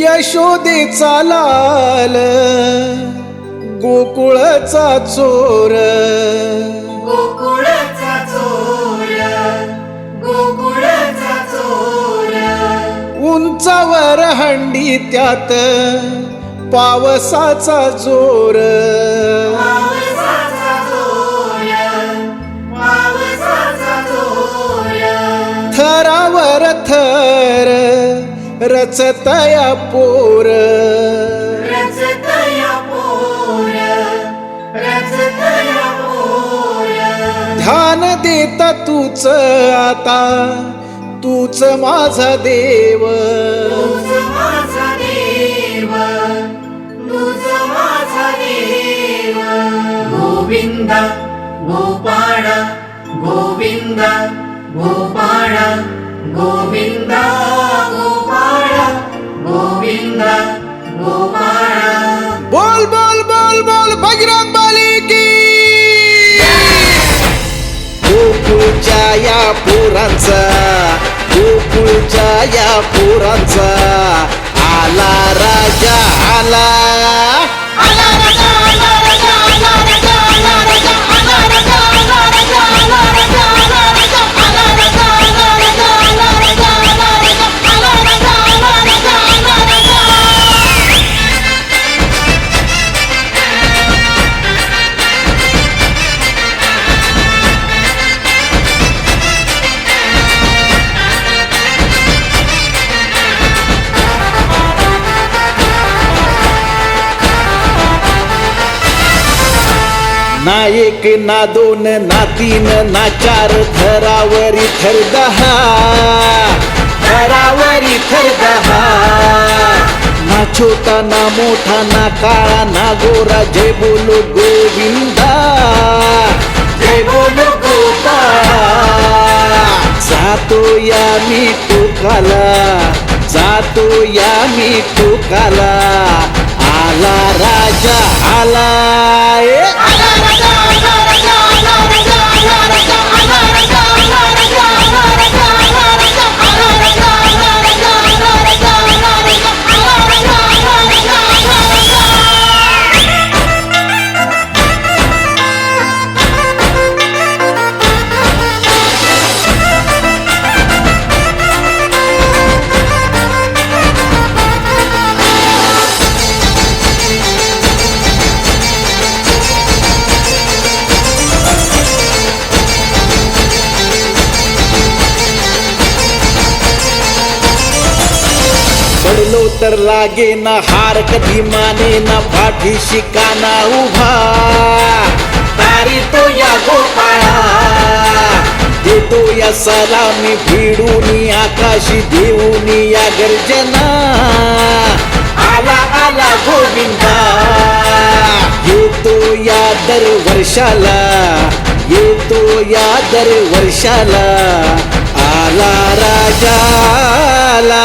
यशोदेचा लाल गोकुळचा चोर. गोकुळचा चोर गोकुळचा चोर. उंचावर हंडी त्यात पावसाचा जोर. थरावर थर रचतया पोर रचतया पोर रचतया पोर ध्यान देत तूच आता तूच माझा देव। गोविंद गोपाळ गोविंद गोपाळ गोविंद। गोकुळच्या या पोरांचा गोकुळच्या या पोरांचा आला राजा. ना एक ना दोन ना तीन ना चार थरावरी थर दहा. थरावरी थर दहा. ना छोटा ना मोठा ना काळा ना गोरा जय बोलो गोविंदा. जय बोलो गोपाळा जातो या मी टोकाला. जातो या मी टोकाला. आला राजा आला तर लागे ना हार कधी माने ना पाठी शिकाना उभा. तारी तो या गोपाळा देतो या सलामी भिडून आकाशी देऊन या गर्जना. आला आला गोविंदा येतो या दर वर्षाला येतो या दर वर्षाला आला राजा आला